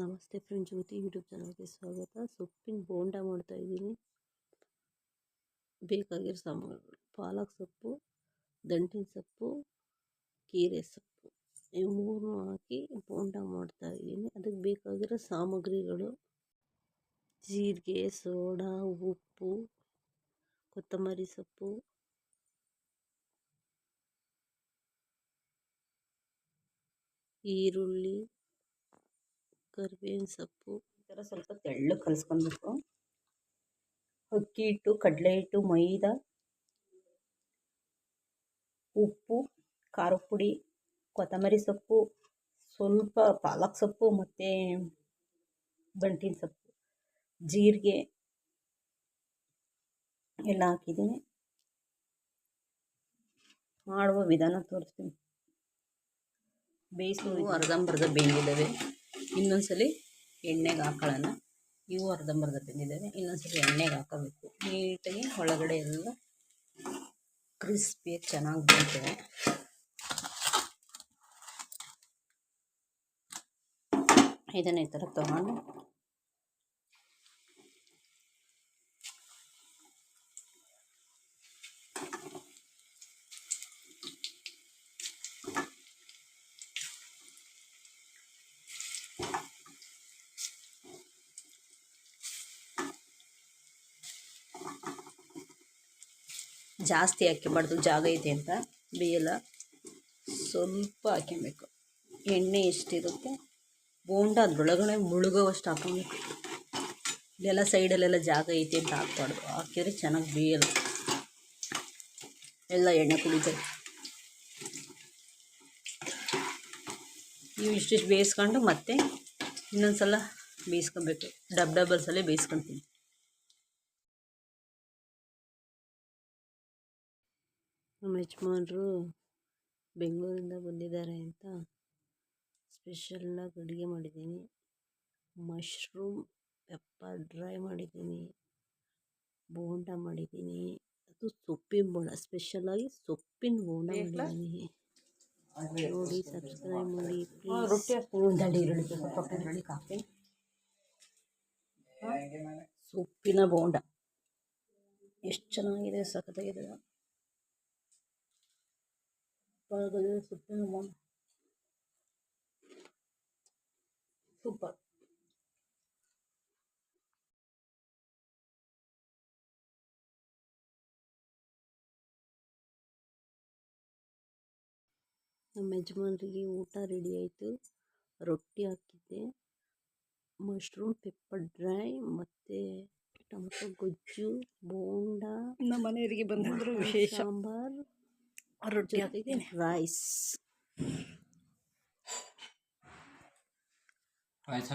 ನಮಸ್ತೆ ಫ್ರೆಂಡ್ ಜ್ಯೋತಿ ಯೂಟ್ಯೂಬ್ ಚಾನಲ್ಗೆ ಸ್ವಾಗತ. ಸೊಪ್ಪಿನ ಬೋಂಡ ಮಾಡ್ತಾ ಇದ್ದೀನಿ. ಬೇಕಾಗಿರೋ ಸಾಮಗ್ರಿಗಳು ಪಾಲಕ್ ಸೊಪ್ಪು, ದಂಟಿನ ಸೊಪ್ಪು, ಕೀರೆ ಸೊಪ್ಪು. ಇವು ಮೂರನ್ನೂ ಹಾಕಿ ಬೋಂಡ ಮಾಡ್ತಾ ಇದ್ದೀನಿ. ಅದಕ್ಕೆ ಬೇಕಾಗಿರೋ ಸಾಮಗ್ರಿಗಳು. ಜೀರಿಗೆ, ಸೋಡಾ, ಉಪ್ಪು, ಕೊತ್ತಂಬರಿ ಸೊಪ್ಪು. ಈರುಳ್ಳಿ. ಕರಿಬೇವಿನ ಸೊಪ್ಪು. ಈ ಥರ ಸ್ವಲ್ಪ ತೆಳ್ಳಗೆ ಕಲಿಸ್ಕೊಬೇಕು ಅಕ್ಕಿ ಹಿಟ್ಟು ಕಡಲೆ ಹಿಟ್ಟು ಮೈದಾ ಉಪ್ಪು ಖಾರದ ಪುಡಿ ಕೊತ್ತಂಬರಿ ಸೊಪ್ಪು ಸ್ವಲ್ಪ ಪಾಲಕ್ ಸೊಪ್ಪು ಮತ್ತು ಬಂಟಿನ ಸೊಪ್ಪು ಜೀರಿಗೆ ಎಲ್ಲ ಹಾಕಿದ್ದೀನಿ. ಮಾಡುವ ವಿಧಾನ ತೋರಿಸ್ತೀನಿ. ಬೇಯಿಸು ಅರ್ಧಂಬರ್ಧ ಬೆಂದಿದ್ದಾವೆ ಇನ್ನೊಂದ್ಸಲಿ ಎಣ್ಣೆಗೆ ಹಾಕೊಳ್ಳೋಣ. ಇವು ಅರ್ಧಂಬರ್ಧ ಬೆಂದಿದ್ದಾವೆ ಇನ್ನೊಂದ್ಸಲಿ ಎಣ್ಣೆಗೆ ಹಾಕೋಬೇಕು. ನೀಟಾಗಿ ಒಳಗಡೆ ಎಲ್ಲ ಕ್ರಿಸ್ಪಿಯಾಗಿ ಚೆನ್ನಾಗಿ ಬೀಳ್ತವೆ ಇದನ್ನು ಈ ಥರ ತೊಗೊಂಡು ಜಾಸ್ತಿ ಹಾಕ್ಕೊಬಾರ್ದು ಜಾಗ ಇದೆ ಅಂತ ಬೇಯಲ್ಲ. ಸ್ವಲ್ಪ ಹಾಕ್ಕೊಬೇಕು ಎಣ್ಣೆ ಎಷ್ಟಿರುತ್ತೆ? ಬೋಂಡ ಅದ್ರೊಳಗಡೆ ಮುಳುಗೋವಷ್ಟು ಹಾಕ್ಕೊಬೇಕು ಇಲ್ಲೆಲ್ಲ ಸೈಡಲ್ಲೆಲ್ಲ ಜಾಗ ಐತೆ ಅಂತ ಹಾಕ್ಬಾರ್ದು. ಹಾಕಿದ್ರೆ ಚೆನ್ನಾಗಿ ಬೇಯಲ್ಲ. ಎಲ್ಲ ಎಣ್ಣೆ ಕುಡಿತಾರೆ. ನೀವು ಇಷ್ಟಿಷ್ಟು ಬೇಯಿಸ್ಕೊಂಡು ಮತ್ತೆ ಇನ್ನೊಂದು ಸಲ ಬೇಯಿಸ್ಕೊಬೇಕು. ಡಬ್ ಡಬಲ್ಸಲ್ಲೇ ಸಲ ಬೇಯಿಸ್ಕೊತೀನಿ. ನಮ್ಮ ಯಜಮಾನ್ರು ಬೆಂಗಳೂರಿಂದ ಬಂದಿದ್ದಾರೆ ಅಂತ ಸ್ಪೆಷಲ್ಲಾಗಿ ಅಡುಗೆ ಮಾಡಿದ್ದೀನಿ. ಮಶ್ರೂಮ್ ಪೆಪ್ಪರ್ ಡ್ರೈ ಮಾಡಿದ್ದೀನಿ. ಬೋಂಡ ಮಾಡಿದ್ದೀನಿ. ಅದು ಸೊಪ್ಪಿನ ಬೋಂಡ ಸ್ಪೆಷಲಾಗಿ ಸೊಪ್ಪಿನ ಬೋಂಡ ಮಾಡಿದ್ದೀನಿ. ನೋಡಿ ಸಬ್ಸ್ಕ್ರೈಬ್ ಮಾಡಿ ಸೊಪ್ಪಿನ ಬೋಂಡ. ಎಷ್ಟು ಚೆನ್ನಾಗಿದೆ ಸಖತ್ತಾಗಿದೆ. ಸೂಪರ್ ನಮ್ಮ ಯಜಮಾನ್ರಿಗೆ ಊಟ ರೆಡಿ ಆಯಿತು. ರೊಟ್ಟಿ ಹಾಕಿದ್ದೆ. ಮಶ್ರೂಮ್ ಪೆಪ್ಪರ್ ಡ್ರೈ ಮತ್ತು ಟೊಮಟೊ ಗೊಜ್ಜು ಬೋಂಡ ನಮ್ಮ ಮನೆಯವರಿಗೆ ಬಂದಿದ್ರು ವಿಶೇಷ. ಸಾಂಬಾರು. और रोटी हाकी थी राइस राइस